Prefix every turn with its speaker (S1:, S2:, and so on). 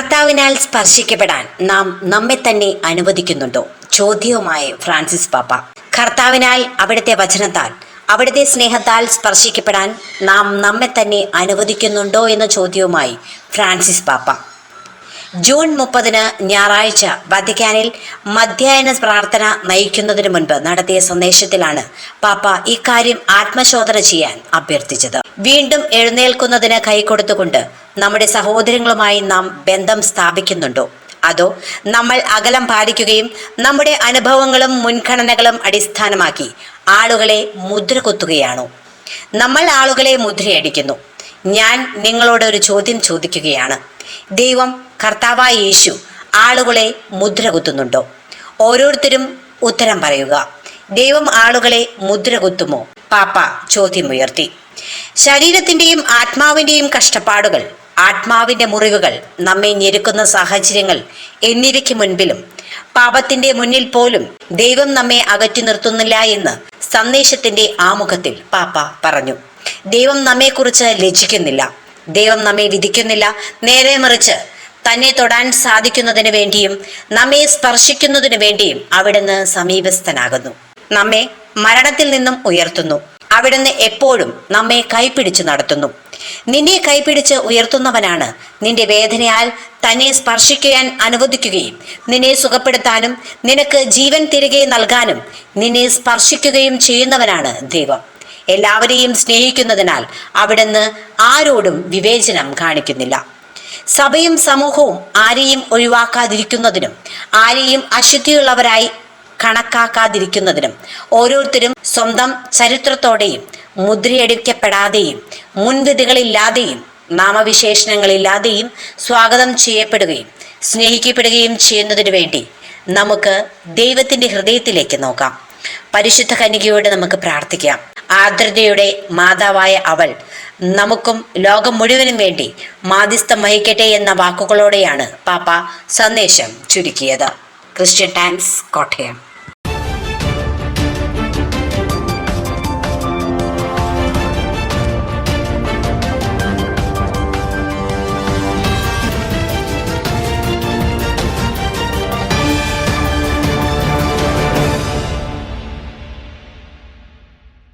S1: കർത്താവിനാൽ സ്പർശിക്കപ്പെടാൻ നാം നമ്മെ തന്നെ അനുവദിക്കുന്നുണ്ടോ? ചോദ്യവുമായി ഫ്രാൻസിസ് പാപ്പ. കർത്താവിനാൽ അവിടുത്തെ വചനത്താൽ അവിടുത്തെ സ്നേഹത്താൽ സ്പർശിക്കപ്പെടാൻ നാം നമ്മെ തന്നെ അനുവദിക്കുന്നുണ്ടോ എന്ന ചോദ്യവുമായി ഫ്രാൻസിസ് പാപ്പ. ജൂൺ മുപ്പതിന് ഞായറാഴ്ച വത്തിക്കാനിൽ മധ്യായന പ്രാർത്ഥന നയിക്കുന്നതിന് മുൻപ് നടത്തിയ സന്ദേശത്തിലാണ് പാപ്പ ഇക്കാര്യം ആത്മശോധന ചെയ്യാൻ അഭ്യർത്ഥിച്ചത്. വീണ്ടും എഴുന്നേൽക്കുന്നതിന് കൈകൊടുത്തുകൊണ്ട് നമ്മുടെ സഹോദരങ്ങളുമായി നാം ബന്ധം സ്ഥാപിക്കുന്നുണ്ടോ? അതോ നമ്മൾ അകലം പാലിക്കുകയും നമ്മുടെ അനുഭവങ്ങളും മുൻഗണനകളും അടിസ്ഥാനമാക്കി ആളുകളെ മുദ്ര കുത്തുകയാണോ നമ്മൾ ആളുകളെ മുദ്രയടിക്കുന്നു. ഞാൻ നിങ്ങളോട് ഒരു ചോദ്യം ചോദിക്കുകയാണ്. ദൈവം കർത്താവായ യേശു ആളുകളെ മുദ്ര കുത്തുന്നുണ്ടോ? ഓരോരുത്തരും ഉത്തരം പറയുക. ദൈവം ആളുകളെ മുദ്ര കുത്തുമോ? പാപ്പ ചോദ്യമുയർത്തി ശരീരത്തിന്റെയും ആത്മാവിന്റെയും കഷ്ടപ്പാടുകൾ ആത്മാവിന്റെ മുറിവുകൾ നമ്മെ ഞെരുക്കുന്ന സാഹചര്യങ്ങൾ എന്നിവയ്ക്ക് മുൻപിലും പാപത്തിന്റെ മുന്നിൽ പോലും ദൈവം നമ്മെ അകറ്റി നിർത്തുന്നില്ല എന്ന് സന്ദേശത്തിന്റെ ആമുഖത്തിൽ പാപ്പ പറഞ്ഞു. ദൈവം നമ്മെക്കുറിച്ച് ലജ്ജിക്കുന്നില്ല. ദൈവം നമ്മെ വിധിക്കുന്നില്ല. നേരെ മറിച്ച് തന്നെ തൊടാൻ സാധിക്കുന്നതിന് വേണ്ടിയും നമ്മെ സ്പർശിക്കുന്നതിന് വേണ്ടിയും അവിടുന്ന് സമീപസ്ഥനാകുന്നു. നമ്മെ മരണത്തിൽ നിന്നും ഉയർത്തുന്നു. അവിടുന്ന് എപ്പോഴും നമ്മെ കൈപിടിച്ച് നടത്തുന്നു. നിന്നെ കൈപിടിച്ച് ഉയർത്തുന്നവനാണ് നിന്റെ വേദനയാൽ തന്നെ സ്പർശിക്കാൻ അനുവദിക്കുകയും നിന്നെ സുഖപ്പെടുത്താനും നിനക്ക് ജീവൻ തിരികെ നൽകാനും നിന്നെ സ്പർശിക്കുകയും ചെയ്യുന്നവനാണ് ദൈവം. എല്ലാവരെയും സ്നേഹിക്കുന്നതിനാൽ അവിടുന്ന് ആരോടും വിവേചനം കാണിക്കുന്നില്ല. സഭയും സമൂഹവും ആരെയും ഒഴിവാക്കാതിരിക്കുന്നതിനും ആരെയും അശുദ്ധിയുള്ളവരായി കണക്കാക്കാതിരിക്കുന്നതിനും ഓരോരുത്തരും സ്വന്തം ചരിത്രത്തോടെയും മുദ്രയടിക്കപ്പെടാതെയും മുൻവിധികളില്ലാതെയും നാമവിശേഷണങ്ങളില്ലാതെയും സ്വാഗതം ചെയ്യപ്പെടുകയും സ്നേഹിക്കപ്പെടുകയും ചെയ്യുന്നതിനു വേണ്ടി നമുക്ക് ദൈവത്തിന്റെ ഹൃദയത്തിലേക്ക് നോക്കാം. പരിശുദ്ധ കന്യകയോട് നമുക്ക് പ്രാർത്ഥിക്കാം. ആർദ്രതയുടെ മാതാവായ അവൾ. നമുക്കും ലോകം മുഴുവനും വേണ്ടി മാധ്യസ്ഥം വഹിക്കട്ടെ എന്ന വാക്കുകളോടെയാണ് പാപ്പ സന്ദേശം ചുരുക്കിയത്. Christian times Kottayam.